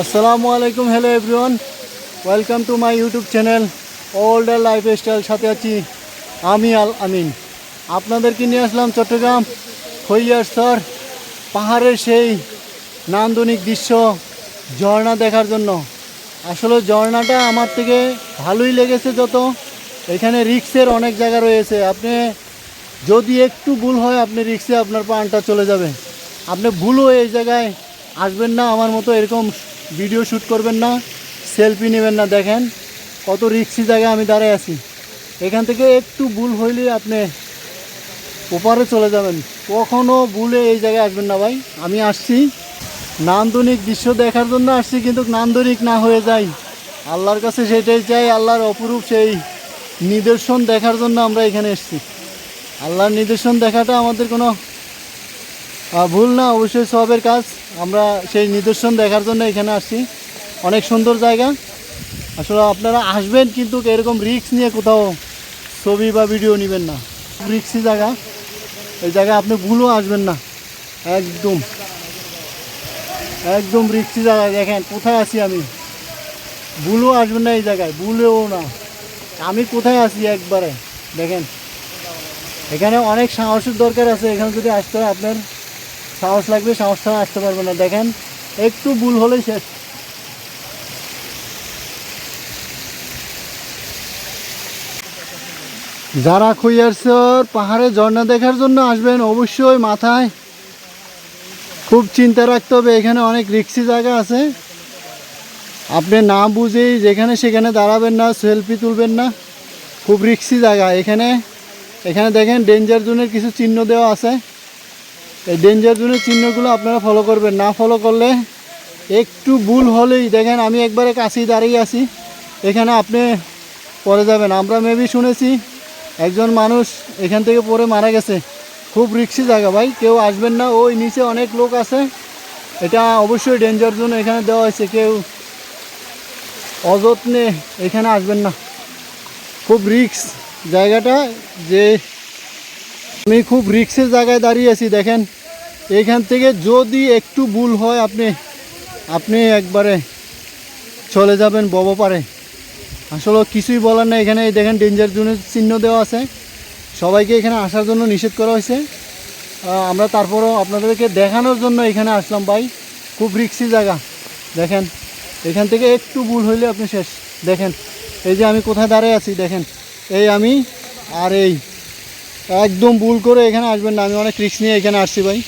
আসসালামু আলাইকুম hello everyone welcome to my YouTube channel older life style সাথে আছি আমি আল আমিন। আপনাদেরকে নিয়ে আসলাম চট্টগ্রাম খৈয়ারসর পাহাড়ের সেই নান্দনিক দৃশ্য, ঝর্ণা দেখার জন্য। আসলে ঝর্ণাটা আমার থেকে ভালোই লেগেছে যত, এখানে রিক্সের অনেক জায়গা রয়েছে। আপনি যদি একটু ভুল হয়, আপনি রিক্সে আপনার প্রাণটা চলে যাবে। আপনি ভুলও এই জায়গায় আসবেন না, আমার মতো এরকম ভিডিও শ্যুট করবেন না, সেলফি নেবেন না, দেখেন কত রিক্সি জায়গায় আমি দাঁড়ায় আছি। এখান থেকে একটু ভুল হইলে আপনি ওপারে চলে যাবেন। কখনও ভুলে এই জায়গায় আসবেন না ভাই। আমি আসছি, নান্দনিক দৃশ্য দেখার জন্য আসছি, কিন্তু নান্দনিক না হয়ে যাই। আল্লাহর কাছে সেটাই চাই, আল্লাহর অপরূপ সেই নিদর্শন দেখার জন্য আমরা এখানে এসেছি। আল্লাহর নিদর্শন দেখাটা আমাদের কোনো ভুল না, অবশ্যই সবের কাজ। আমরা সেই নিদর্শন দেখার জন্য এখানে আসছি। অনেক সুন্দর জায়গা। আসলে আপনারা আসবেন কিন্তু এরকম রিক্স নিয়ে কোথাও ছবি বা ভিডিও নেবেন না। রিক্সি জায়গা। এই জায়গায় আপনি ভুলও আসবেন না। একদম। একদম রিক্সি জায়গা। দেখেন, কোথায় আছি আমি? ভুলও আসবেন না এই জায়গায়। ভুলেও না। আমি কোথায় আছি একবারে? দেখেন। এখানে অনেক সাহসের দরকার আছে। এখানে যদি আসতে হয় আপনার। সাহস লাগবে সাহস ছাড়া আসতে পারবে না। দেখেন, একটু ভুল হলেই শেষ। যারা খুইয়ারসর পাহাড়ে ঝর্ণা দেখার জন্য আসবেন, অবশ্যই মাথায় খুব চিন্তা রাখতে হবে। এখানে অনেক রিক্সি জায়গা আছে। আপনি না বুঝেই যেখানে সেখানে দাঁড়াবেন না, সেলফি তুলবেন না। খুব রিক্সি জায়গা। এখানে এখানে দেখেন ডেঞ্জার জোনের কিছু চিহ্ন দেওয়া আছে। এই ডেঞ্জার জোনের চিহ্নগুলো আপনারা ফলো করবেন। না ফলো করলে একটু ভুল হলেই, দেখেন আমি একবারে কাছেই দাঁড়িয়ে আছি, এখানে আপনি পরে যাবেন। আমরা মেবি শুনেছি একজন মানুষ এখান থেকে পরে মারা গেছে। খুব রিক্সি জায়গা ভাই, কেউ আসবেন না। ওই নিচে অনেক লোক আছে। এটা অবশ্যই ডেঞ্জার জোন এখানে দেওয়া হয়েছে। কেউ অযত্নে এখানে আসবেন না। খুব রিক্স জায়গাটা যে আমি খুব রিক্সের জায়গায় দাঁড়িয়ে আছি, দেখেন। এইখান থেকে যদি একটু ভুল হয়, আপনি আপনি একবারে চলে যাবেন ববপারে আসলে কিছুই বলার না এখানে দেখেন ডেঞ্জার জোনের চিহ্ন দেওয়া আছে। সবাইকে এখানে আসার জন্য নিষেধ করা হয়েছে। আমরা তারপরও আপনাদেরকে দেখানোর জন্য এখানে আসলাম ভাই। খুব রিক্সি জায়গা, দেখেন। এখান থেকে একটু ভুল হইলে আপনি শেষ। দেখেন, এই যে আমি কোথায় দাঁড়িয়ে আছি, দেখেন। এই আমি আর এই একদম ভুল করে এখানে আসবেন না। আমি অনেক রিক্স নিয়ে এখানে আসছি ভাই।